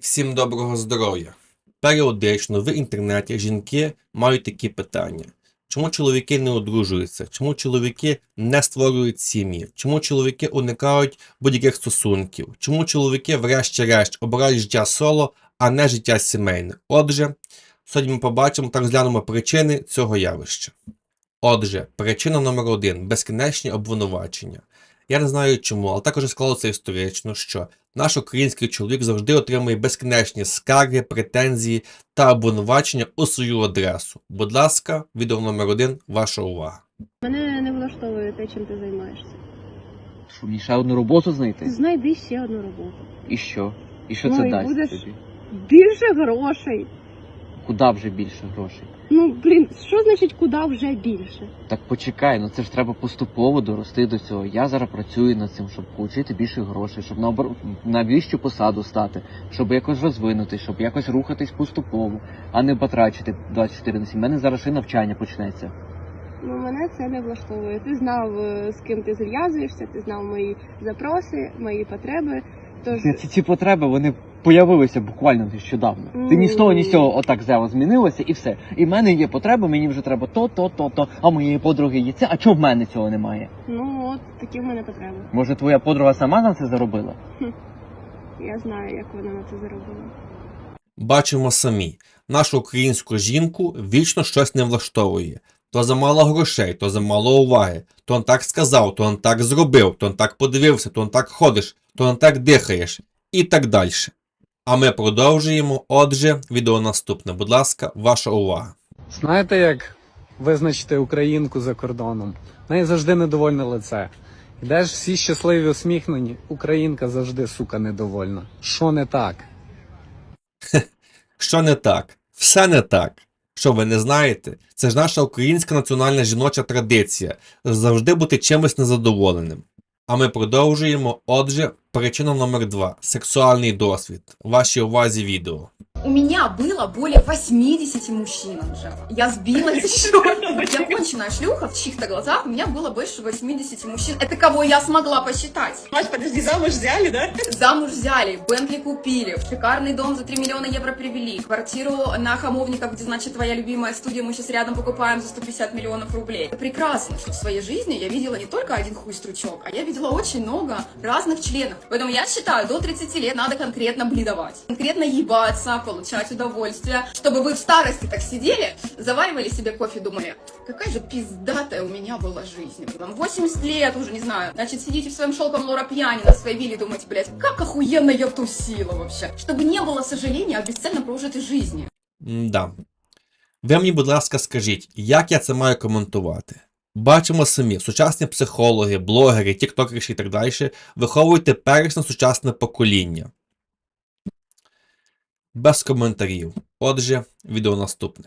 Всім доброго здоров'я. Періодично в інтернеті жінки мають такі питання. Чому чоловіки не одружуються? Чому чоловіки не створюють сім'ї? Чому чоловіки уникають будь-яких стосунків? Чому чоловіки, врешті-решт, обирають життя соло, а не життя сімейне? Отже, сьогодні ми побачимо та розглянемо причини цього явища. Отже, причина номер один безкінечні обвинувачення. Я не знаю чому, але також склалося історично, що наш український чоловік завжди отримує безкінечні скарги, претензії та обвинувачення у свою адресу. Будь ласка, відео номер один, ваша увага. Мене не влаштовує те, чим ти займаєшся. Що мені ще одну роботу знайти? Знайди ще одну роботу. І що? І що Ну, це і дасть будеш- тобі? Більше грошей. Куди вже більше грошей? Ну блін, що значить куди вже більше? Так почекай, ну це ж треба поступово дорости до цього. Я зараз працюю над цим, щоб отримати більше грошей, щоб на, обор... на вищу посаду стати, щоб якось розвинутись, щоб якось рухатись поступово, а не батрачити 24 на 7. У мене зараз і навчання почнеться. Ну мене це не влаштовує. Ти знав, е, з ким ти зв'язуєшся, ти знав мої запроси, мої потреби. Тож ці, ці потреби вони появилися буквально нещодавно. Ти ні з того, ні з цього отак взяла, змінилося і все. І в мене є потреба, мені вже треба то, то, то, то. А моєї подруги є це. А чого в мене цього немає? ну от такі в мене потреби. Може, твоя подруга сама на це заробила? Я знаю, як вона на це заробила. Бачимо самі, нашу українську жінку вічно щось не влаштовує. То замало грошей, то замало уваги, то он так сказав, то он так зробив, то он так подивився, то он так ходиш, то он так дихаєш і так далі. А ми продовжуємо. Отже, відео наступне. Будь ласка, ваша увага. Знаєте, як визначити українку за кордоном? В неї завжди недовольне лице. Йдеш всі щасливі, усміхнені, українка завжди, сука, недовольна. Що не так? Що не так? Все не так. Що ви не знаєте? Це ж наша українська національна жіноча традиція завжди бути чимось незадоволеним. А ми продовжуємо. Отже, причина номер два сексуальний досвід. Вашій увазі відео. У меня было более 80 мужчин уже. Я сбилась еще. Я конченая шлюха в чьих-то глазах. У меня было больше 80 мужчин. Это кого я смогла посчитать. Маш, подожди, замуж взяли, да? Замуж взяли, Бентли купили, в шикарный дом за 3 миллиона евро привели, квартиру на Хамовниках, где, значит, твоя любимая студия, мы сейчас рядом покупаем за 150 миллионов рублей. Прекрасно, что в своей жизни я видела не только один хуй стручок, а я видела очень много разных членов. Поэтому я считаю, до 30 лет надо конкретно бледовать, конкретно ебаться, получать удовольствие, чтобы вы в старости так сидели, заваривали себе кофе, думали, какая же пиздатая у меня была жизнь. Там 80 лет уже, не знаю, значит, сидите в своем шелком лора пьяни на своей вилле, думаете, блядь, как охуенно я тусила вообще. Чтобы не было сожаления о бесцельно прожитой жизни. Да. Ви мені, будь ласка, скажіть, як я це маю коментувати? Бачимо самі, сучасні психологи, блогери, тіктокери і так далі виховують теперішнє сучасне покоління. Без коментарів. Отже, відео наступне.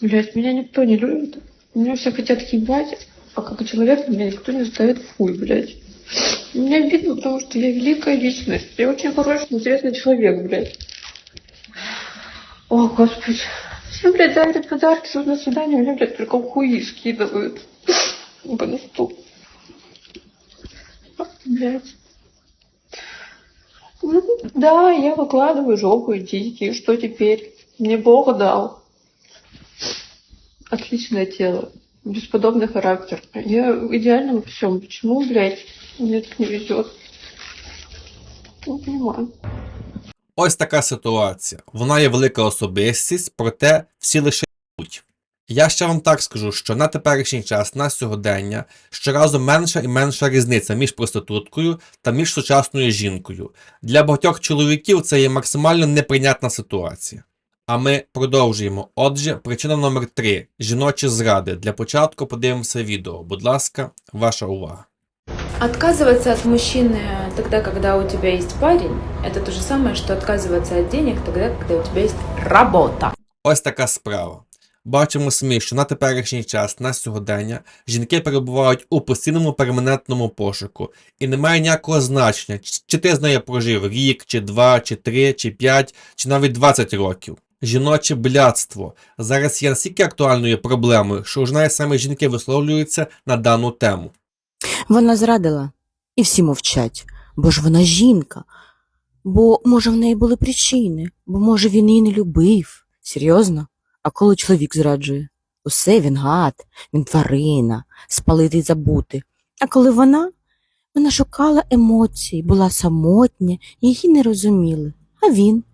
Блять, меня никто не любит. Меня все хотят ебать, а как человек меня никто не ставит хуй, блядь. Меня обидно, потому что я великая личность. Я очень хороший, интересный человек, блядь. О, господи. Все, блядь, дарят подарки, зовут на свидание, мне, блядь, только хуи скидывают. По. Блядь. Ну, Да, я выкладываю жопу и тики. Что теперь? Мне Бог дал. Отличное тело. Бесподобный характер. Я идеальна во всем. Почему, блядь, мне так не везет? Не понимаю. Ось така ситуація. Вона є велика особистість, проте всі лише йдуть. Я ще вам так скажу, що на теперішній час, на сьогодення, щоразу менша і менша різниця між проституткою та між сучасною жінкою. Для багатьох чоловіків це є максимально неприйнятна ситуація. А ми продовжуємо. Отже, причина номер 3 жіночі зради. Для початку подивимося відео. Будь ласка, ваша увага. Отказываться от мужчины тогда, когда у тебя есть парень, это то же самое, что отказываться от денег тогда, когда у тебя есть работа. Ось така справа. Бачимо самі, що на теперішній час, на сьогодення, жінки перебувають у постійному перманентному пошуку, і немає ніякого значення, чи ти з нею прожив рік, чи два, чи три, чи п'ять, чи навіть 20 років. Жіноче блядство зараз є настільки актуальною проблемою, що вже навіть саме жінки висловлюються на дану тему. Вона зрадила, і всі мовчать, бо ж вона жінка. Бо, може, в неї були причини, бо, може, він її не любив. Серйозно? А коли чоловік зраджує? Усе він гад, він тварина, спалити й забути. А коли вона? Вона шукала емоції, була самотня, її не розуміли. А він?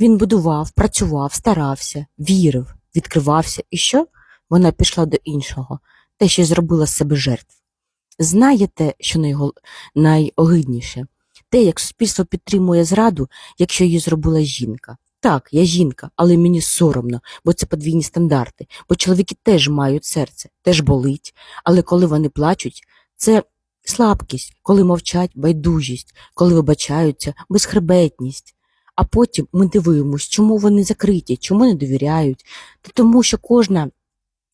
Він будував, працював, старався, вірив, відкривався. І що? Вона пішла до іншого, те, що зробила з себе жертв. Знаєте, що найогидніше? Те, як суспільство підтримує зраду, якщо її зробила жінка. Так, я жінка, але мені соромно, бо це подвійні стандарти, бо чоловіки теж мають серце, теж болить, але коли вони плачуть, це слабкість, коли мовчать байдужість, коли вибачаються безхребетність. А потім ми дивимося, чому вони закриті, чому не довіряють. Та тому, що кожна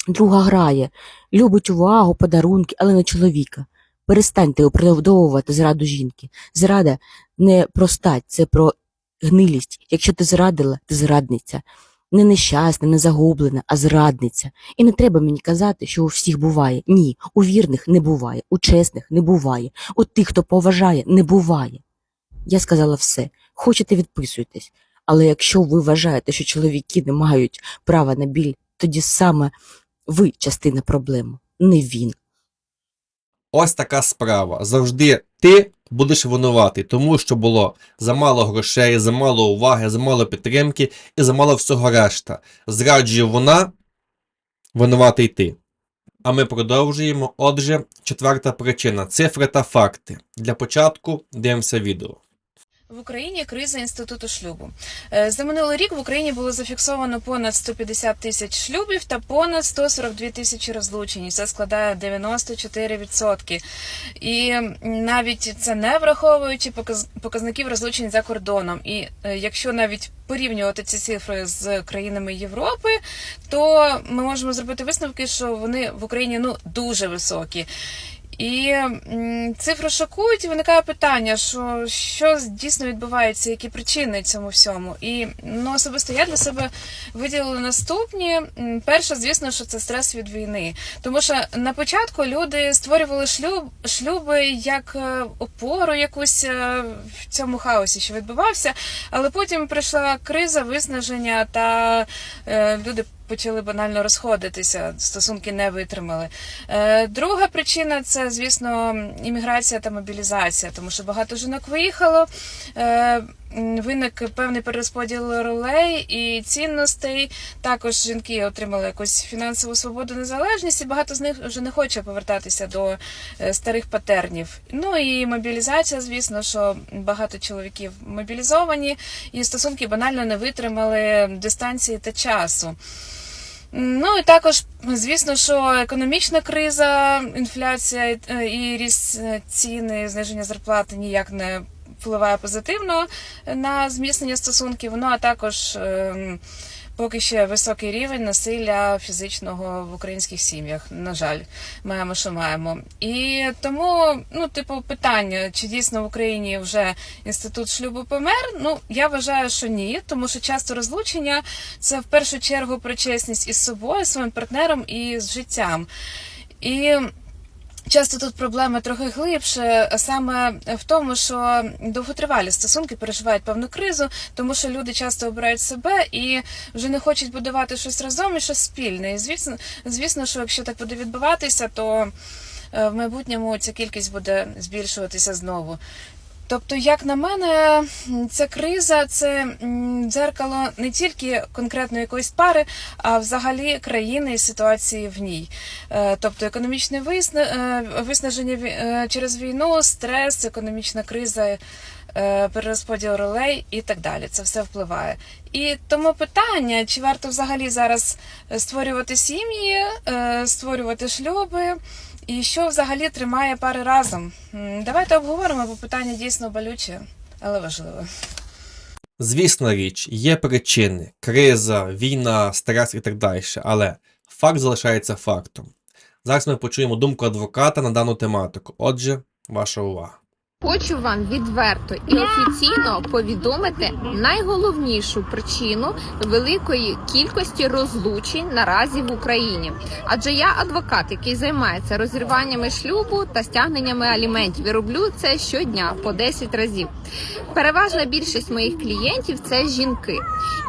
друга грає, любить увагу, подарунки, але не чоловіка. Перестаньте оправдовувати зраду жінки. Зрада не про стать, це про гнилість. Якщо ти зрадила, ти зрадниця. Не нещасна, не загублена, а зрадниця. І не треба мені казати, що у всіх буває. Ні, у вірних не буває, у чесних не буває, у тих, хто поважає, не буває. Я сказала все. Хочете відписуйтесь. Але якщо ви вважаєте, що чоловіки не мають права на біль, тоді саме ви частина проблеми, не він. Ось така справа. Завжди ти будеш винувати, тому що було замало грошей, замало уваги, замало підтримки і замало всього решта. Зраджує вона, винуватий ти. А ми продовжуємо. Отже, четверта причина цифри та факти. Для початку дивимося відео. В Україні криза інституту шлюбу. Е, За минулий рік в Україні було зафіксовано понад 150 тисяч шлюбів та понад 142 тисячі розлучень. Це складає 94%. І навіть це не враховуючи показ- показників розлучень за кордоном. І е, якщо навіть порівнювати ці цифри з країнами Європи, то ми можемо зробити висновки, що вони в Україні ну дуже високі. І цифри шокують, і виникає питання, що, що дійсно відбувається, які причини цьому всьому. І ну, особисто я для себе виділила наступні. Перше, звісно, що це стрес від війни. Тому що на початку люди створювали шлюб, шлюби як е, опору якусь е, в цьому хаосі, що відбувався, але потім прийшла криза, виснаження, та е, люди почали банально розходитися, стосунки не витримали. Е, Друга причина це, звісно, імміграція та мобілізація, тому що багато жінок виїхало. Виник певний перерозподіл ролей і цінностей. Також жінки отримали якусь фінансову свободу, незалежність, і багато з них вже не хоче повертатися до е, старих патернів. Ну і мобілізація, звісно, що багато чоловіків мобілізовані, і стосунки банально не витримали дистанції та часу. Ну і також, звісно, що економічна криза, інфляція е, і ріст е, ціни, зниження зарплати ніяк не впливає позитивно на зміцнення стосунків. Ну а також ем, поки ще високий рівень насилля фізичного в українських сім'ях. На жаль, маємо, що маємо. І тому, ну, типу, питання, чи дійсно в Україні вже інститут шлюбу помер? Ну, я вважаю, що ні, тому що часто розлучення це в першу чергу про чесність із собою, своїм партнером і з життям. І Часто тут проблема трохи глибше, саме в тому, що довготривалі стосунки переживають певну кризу, тому що люди часто обирають себе і вже не хочуть будувати щось разом і щось спільне. І звісно, звісно, що якщо так буде відбуватися, то е, в майбутньому ця кількість буде збільшуватися знову. Тобто, як на мене, ця криза це дзеркало не тільки конкретно якоїсь пари, а взагалі країни і ситуації в ній. Е, Тобто економічне е, виснаження е, через війну, стрес, економічна криза, перерозподіл ролей і так далі. Це все впливає. І тому питання, чи варто взагалі зараз створювати сім'ї, створювати шлюби. І що взагалі тримає пари разом? Давайте обговоримо, бо питання дійсно болюче, але важливе. Звісна річ, є причини: криза, війна, стрес і так далі. Але факт залишається фактом. Зараз ми почуємо думку адвоката на дану тематику. Отже, ваша увага. Хочу вам відверто і офіційно повідомити найголовнішу причину великої кількості розлучень наразі в Україні. Адже я адвокат, який займається розірваннями шлюбу та стягненнями аліментів. І роблю це щодня по 10 разів. Переважна більшість моїх клієнтів це жінки,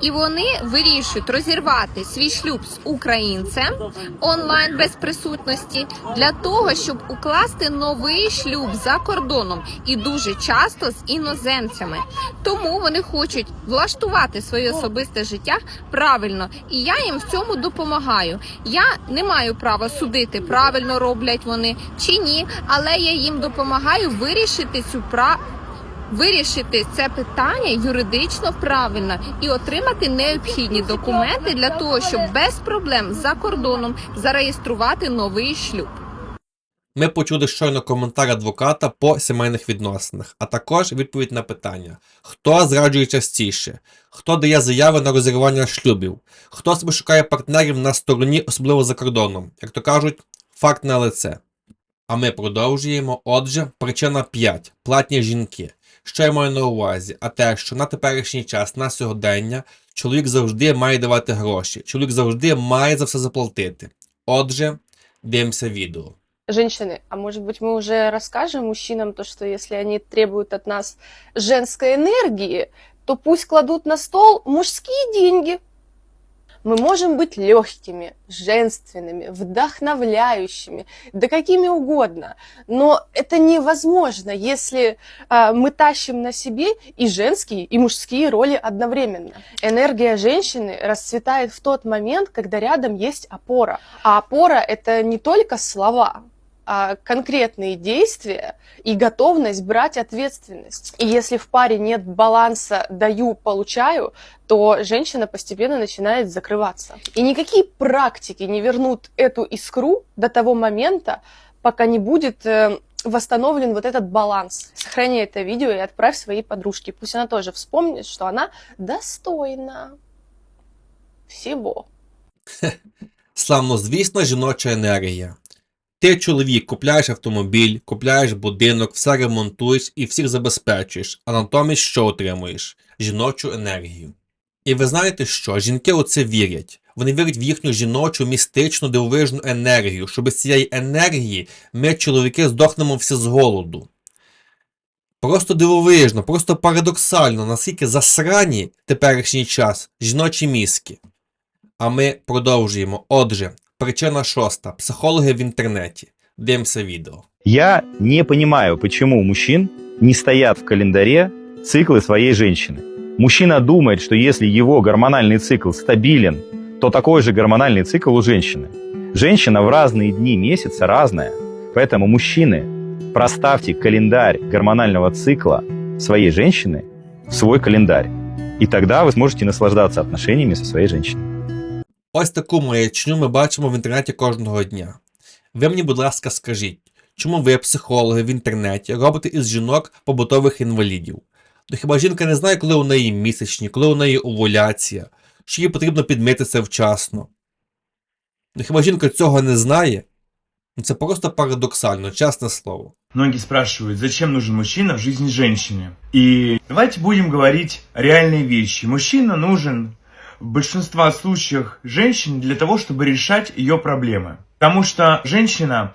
і вони вирішують розірвати свій шлюб з українцем онлайн без присутності для того, щоб укласти новий шлюб за кордоном і дуже часто з іноземцями. Тому вони хочуть влаштувати своє особисте життя правильно, і я їм в цьому допомагаю. Я не маю права судити, правильно роблять вони чи ні, але я їм допомагаю вирішити цю пра. Вирішити це питання юридично правильно і отримати необхідні документи для того, щоб без проблем за кордоном зареєструвати новий шлюб. Ми почули щойно коментар адвоката по сімейних відносинах, а також відповідь на питання: хто зраджує частіше, хто дає заяви на розірвання шлюбів, хто собі шукає партнерів на стороні, особливо за кордоном. Як то кажуть, факт на лице. А ми продовжуємо. Отже, причина 5. Платні жінки. Що я маю на увазі? А те, що на теперішній час, на сьогодення, чоловік завжди має давати гроші. Чоловік завжди має за все заплатити. Отже, дивимося відео. Женщины, а может быть мы уже расскажем мужчинам то, что если они требуют от нас женской энергии, то пусть кладут на стол мужские деньги. Мы можем быть легкими, женственными, вдохновляющими, да какими угодно. Но это невозможно, если а, мы тащим на себе и женские, и мужские роли одновременно. Энергия женщины расцветает в тот момент, когда рядом есть опора. А опора это не только слова, конкретные действия и готовность брать ответственность. И если в паре нет баланса даю-получаю, то женщина постепенно начинает закрываться. И никакие практики не вернут эту искру до того момента, пока не будет э, восстановлен вот этот баланс. Сохрани это видео и отправь своей подружке. Пусть она тоже вспомнит, что она достойна всего. Славно, звісно, жіноча енергія. Ти, чоловік, купляєш автомобіль, купляєш будинок, все ремонтуєш і всіх забезпечуєш, а натомість що отримуєш? Жіночу енергію. І ви знаєте що? Жінки у це вірять. Вони вірять в їхню жіночу, містичну, дивовижну енергію, що без цієї енергії ми, чоловіки, здохнемо всі з голоду. Просто дивовижно, просто парадоксально, наскільки засрані теперішній час жіночі мізки. А ми продовжуємо. Отже, причина шоста. Психологи в інтернеті. Дивимося відео. Я не понимаю, почему у мужчин не стоят в календаре циклы своей женщины. Мужчина думает, что если его гормональный цикл стабилен, то такой же гормональный цикл у женщины. Женщина в разные дни месяца разная. Поэтому мужчины, проставьте календарь гормонального цикла своей женщины в свой календарь. И тогда вы сможете наслаждаться отношениями со своей женщиной. Ось таку маячню ми бачимо в інтернеті кожного дня. Ви мені, будь ласка, скажіть, чому ви, психологи в інтернеті, робите із жінок побутових інвалідів? То хіба жінка не знає, коли у неї місячні, коли у неї овуляція, що їй потрібно підмитися вчасно? Ну хіба жінка цього не знає? Ну це просто парадоксально, чесне слово. Многие спрашивают, зачем нужен мужчина в жизни женщине. И давайте будем говорить реальные вещи. Мужчина нужен в большинстве случаев женщине для того, чтобы решать ее проблемы. Потому что женщина,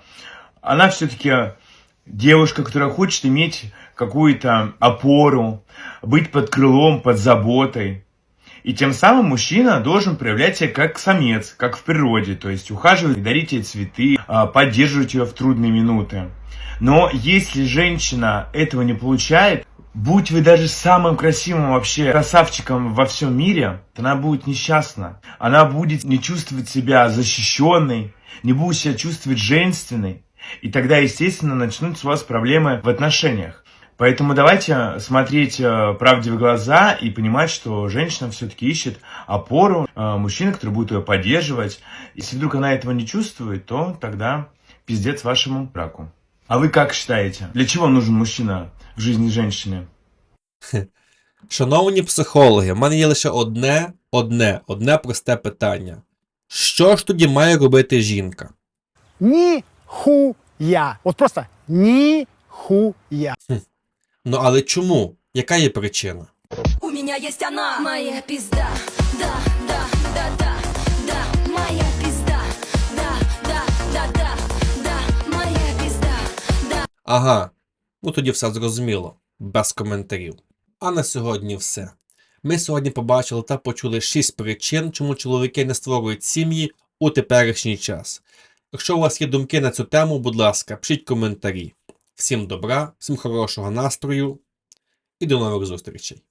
она все-таки девушка, которая хочет иметь какую-то опору, быть под крылом, под заботой. И тем самым мужчина должен проявлять себя как самец, как в природе, то есть ухаживать, дарить ей цветы, а, поддерживать ее в трудные минуты. Но если женщина этого не получает, будь вы даже самым красивым вообще красавчиком во всем мире, она будет несчастна. Она будет не чувствовать себя защищенной, не будет себя чувствовать женственной. И тогда, естественно, начнутся у вас проблемы в отношениях. Поэтому давайте смотреть э, правде в глаза и понимать, что женщина все-таки ищет опору, э, мужчина, который будет ее поддерживать. Если вдруг она этого не чувствует, то тогда пиздец вашему браку. А вы как считаете, для чего нужен мужчина в жизни женщины? Шановні психологи, в мене є лише одне, одне, одне просте питання. Що ж тоді має робити жінка? Ніхуя. От просто ніхуя. Ну але чому? Яка є причина? У меня есть она, моя пизда. Ага, ну тоді все зрозуміло, без коментарів. А на сьогодні все. Ми сьогодні побачили та почули 6 причин, чому чоловіки не створюють сім'ї у теперішній час. Якщо у вас є думки на цю тему, будь ласка, пишіть коментарі. Всім добра, всім хорошого настрою і до нових зустрічей.